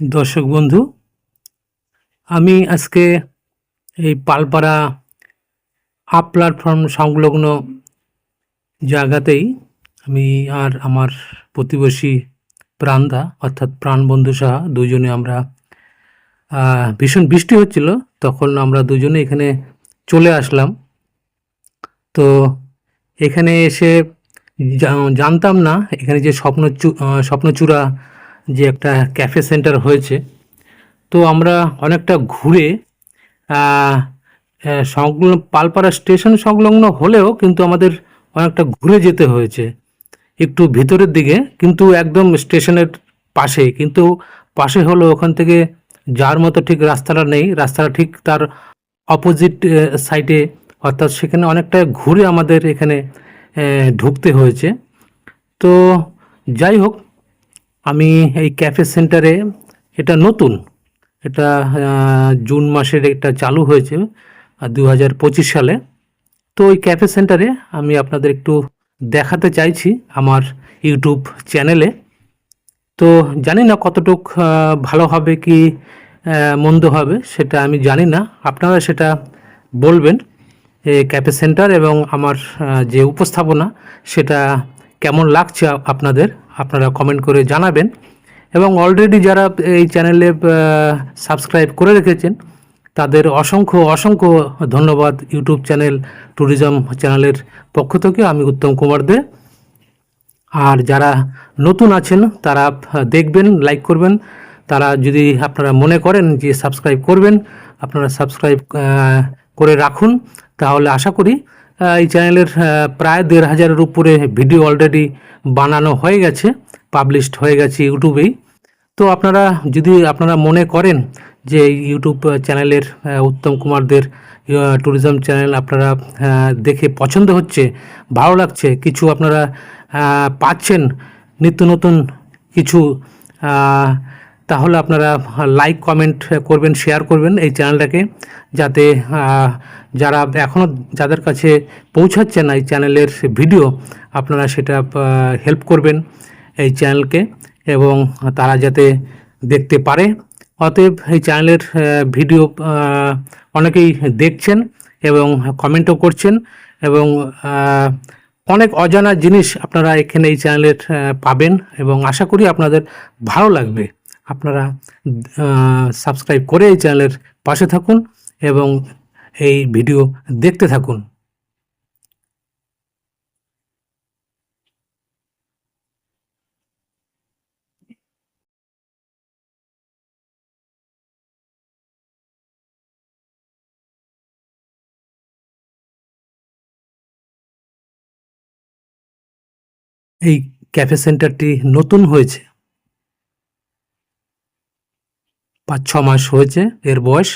দর্শক বন্ধু, আমি আজকে এই পালপাড়া আপ প্ল্যাটফর্ম সংলগ্ন জায়গাতেই আমি আর আমার প্রতিবেশী প্রাণদা, অর্থাৎ প্রাণবন্ধু সাহা দুজনে আমরা ভীষণ বৃষ্টি হচ্ছিল, তখন আমরা দুজনে এখানে চলে আসলাম। তো এখানে এসে জানতাম না, এখানে যে স্বপ্ন স্বপ্নচূড়া যে একটা ক্যাফে সেন্টার হয়েছে, তো আমরা অনেকটা ঘুরে সংলগ্ন পালপাড়া স্টেশন সংলগ্ন হলেও কিন্তু আমাদের অনেকটা ঘুরে যেতে হয়েছে। একটু ভিতরের দিকে, কিন্তু একদম স্টেশনের পাশে, কিন্তু পাশে হলো ওখান থেকে যাওয়ার মতো ঠিক রাস্তাটা নেই। রাস্তাটা ঠিক তার অপোজিট সাইডে অর্থাৎ সেখানে অনেকটা ঘুরে আমাদের এখানে ঢুকতে হয়েছে। তো যাই হোক আমি এই ক্যাফে সেন্টারে এটা নতুন। এটা জুন মাসের এটা চালু হয়েছে দু হাজার পঁচিশ সালে। তো ওই ক্যাফে সেন্টারে আমি আপনাদের একটু দেখাতে চাইছি আমার ইউটিউব চ্যানেলে তো জানি না কতটুক ভালো হবে কি মন্দ হবে, সেটা আমি জানি না। আপনারা সেটা বলবেন ক্যাফে সেন্টার এবং আমার যে উপস্থাপনা, সেটা কেমন লাগছে আপনাদের, আপনারা কমেন্ট করে জানাবেন। এবং অলরেডি যারা এই চ্যানেলে সাবস্ক্রাইব করে রেখেছেন, তাদের অসংখ্য অসংখ্য ধন্যবাদ ইউটিউব চ্যানেল ট্যুরিজম চ্যানেলের পক্ষ থেকে। আমি উত্তম কুমার দে। আর যারা নতুন আছেন, তারা দেখবেন লাইক করবেন। তারা যদি আপনারা মনে করেন যে সাবস্ক্রাইব করবেন, আপনারা সাবস্ক্রাইব করে রাখুন, তাহলে আশা করি এই চ্যানেলের প্রায় দেড় হাজারের উপরে ভিডিও অলরেডি বানানো হয়ে গেছে পাবলিশড হয়ে গেছে ইউটিউবেই। তো আপনারা যদি, আপনারা মনে করেন যে ইউটিউব চ্যানেলের উত্তম কুমারদের ট্যুরিজম চ্যানেল আপনারা দেখে পছন্দ হচ্ছে, ভালো লাগছে, কিছু আপনারা পাচ্ছেন, নিত্য নতুন কিছু তাহলে আপনারা লাইক কমেন্ট করবেন শেয়ার করবেন এই চ্যানেলটাকে যাতে যারা এখনও যাদের কাছে পৌঁছাচ্ছে না এই চ্যানেলের ভিডিও আপনারা সেটা হেল্প করবেন এই চ্যানেলকে এবং তারা যাতে দেখতে পারে। অতএব এই চ্যানেলের ভিডিও অনেকেই দেখছেন এবং কমেন্টও করছেন এবং অনেক অজানা জিনিস আপনারা এখানে এই চ্যানেলের পাবেন এবং আশা করি আপনাদের ভালো লাগবে। আপনারা সাবস্ক্রাইব করে এই চ্যানেলের পাশে থাকুন এবং এই ভিডিও দেখতে থাকুন। এই ক্যাফে সেন্টারটি নতুন হয়েছে। পাঁচ, ছ মাস হয়েছে এর বয়স।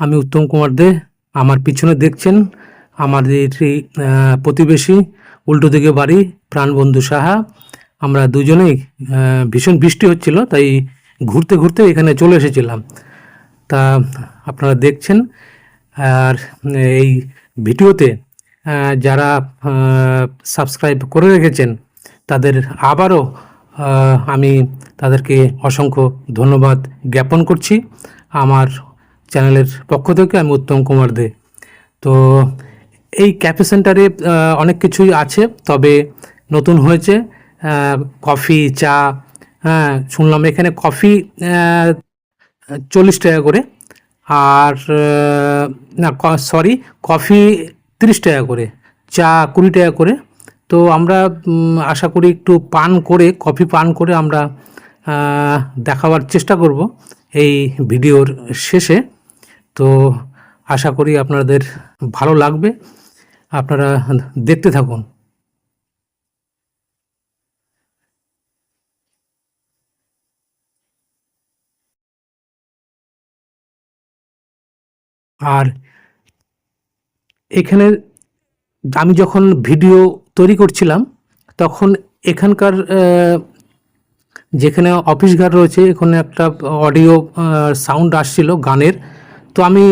আমি উত্তম কুমার দে, আমার পিছনে দেখছেন আমাদের প্রতিবেশী উল্টো দিকে বাড়ি প্রাণবন্ধু সাহা। আমরা দুজনেই ভীষণ বৃষ্টি হচ্ছিল, তাই ঘুরতে ঘুরতে এখানে চলে এসেছিলাম। তা আপনারা দেখছেন, আর এই ভিডিওতে যারা সাবস্ক্রাইব করে রেখেছেন, তাদের আবারও আমি তাদেরকে অসংখ্য ধন্যবাদ জ্ঞাপন করছি। আমার চ্যানেলের পক্ষ থেকে আমি উত্তম কুমার দে। তো এই ক্যাফে সেন্টারে অনেক কিছুই আছে, তবে নতুন হয়েছে কফি চা হ্যাঁ শুনলাম এখানে কফি চল্লিশ টাকা করে। আর না সরি কফি তিরিশ টাকা করে, চা কুড়ি টাকা করে। তো আমরা আশা করি একটু পান করে, কফি পান করে আমরা দেখাবার চেষ্টা করব এই ভিডিওর শেষে। তো আশা করি আপনাদের ভালো লাগবে। আপনারা দেখতে থাকুন। আর এখানে আমি যখন ভিডিও তৈরি করছিলাম, তখন এখানকার যেখানে অফিস ঘর রয়েছে, এখানে একটা অডিও সাউন্ড আসছিল গানের। তো আমি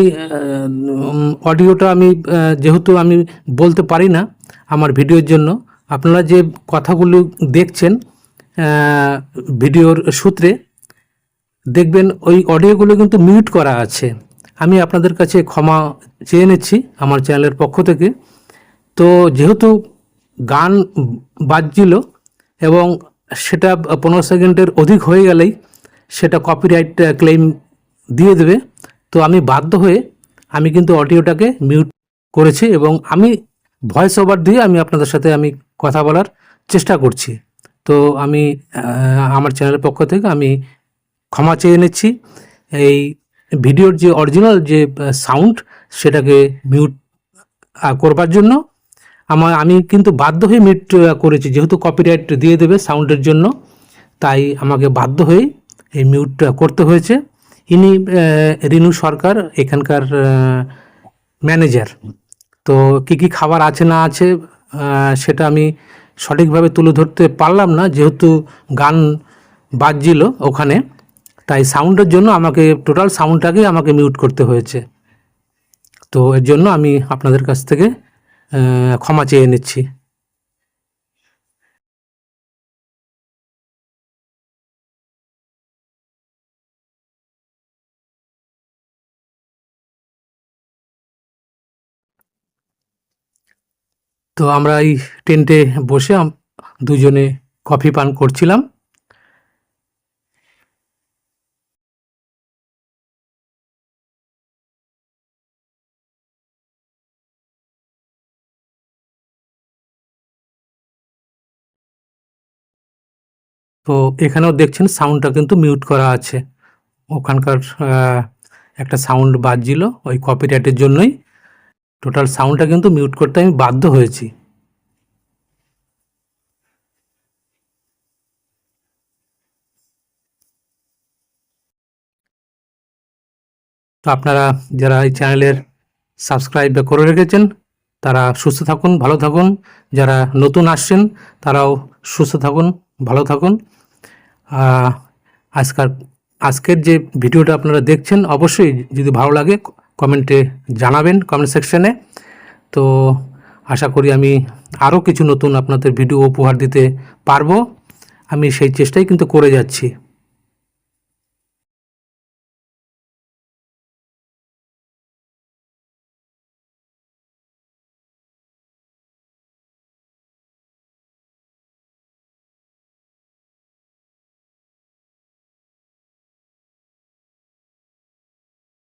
অডিওটা আমি যেহেতু আমি বলতে পারি না আমার ভিডিওর জন্য, আপনারা যে কথাগুলো দেখছেন ভিডিওর সূত্রে, দেখবেন ওই অডিওগুলো কিন্তু মিউট করা আছে। আমি আপনাদের কাছে ক্ষমা চেয়ে নিচ্ছি আমার চ্যানেলের পক্ষ থেকে। তো যেহেতু গান বাজছিল এবং সেটা পনেরো সেকেন্ডের অধিক হয়ে গেলেই সেটা কপিরাইট ক্লেম দিয়ে দেবে, তো আমি বাধ্য হয়ে আমি কিন্তু অডিওটাকে মিউট করেছি এবং আমি ভয়েস ওভার দিয়ে আমি আপনাদের সাথে আমি কথা বলার চেষ্টা করছি। তো আমি আমার চ্যানেলের পক্ষ থেকে আমি ক্ষমা চেয়ে নিচ্ছি। এই ভিডিওর যে অরিজিনাল যে সাউন্ড সেটাকে মিউট করবার জন্য আমার, আমি কিন্তু বাধ্য হয়ে মিউট করেছি। যেহেতু কপিরাইট দিয়ে দেবে সাউন্ডের জন্য, তাই আমাকে বাধ্য হয়ে এই মিউট করতে হয়েছে। ইনি রিনু সরকার, এখানকার ম্যানেজার তো কি কি খাবার আছে না আছে সেটা আমি সঠিকভাবে তুলে ধরতে পারলাম না। যেহেতু গান বাজছিল ওখানে তাই সাউন্ডের জন্য আমাকে টোটাল সাউন্ডটাকেই আমাকে মিউট করতে হয়েছে। তো এর জন্য আমি আপনাদের কাছ থেকে ক্ষমা চেয়ে নিচ্ছি। তো আমরা এই টেন্টে বসে দুজনে কফি পান করছিলাম। তো এখানেও দেখছেন সাউন্ডটা কিন্তু মিউট করা আছে। ওখানকার একটা সাউন্ড বাজছিল, ওই কপিরাইটের জন্যই। টোটাল সাউন্ডটা কিন্তু মিউট করতে আমি বাধ্য হয়েছি। তো আপনারা যারা এই চ্যানেলের সাবস্ক্রাইব করে রেখেছেন, তারা সুস্থ থাকুন, ভালো থাকুন। যারা নতুন আসছেন, তারাও সুস্থ থাকুন, ভালো থাকুন। আহ, আজকার আজকের যে ভিডিওটা আপনারা দেখছেন অবশ্যই যদি ভালো লাগে কমেন্টে জানাবেন কমেন্ট সেকশনে। তো আশা করি আমি আরও কিছু নতুন আপনাদের ভিডিও উপহার দিতে পারব। আমি সেই চেষ্টাই কিন্তু করে যাচ্ছি।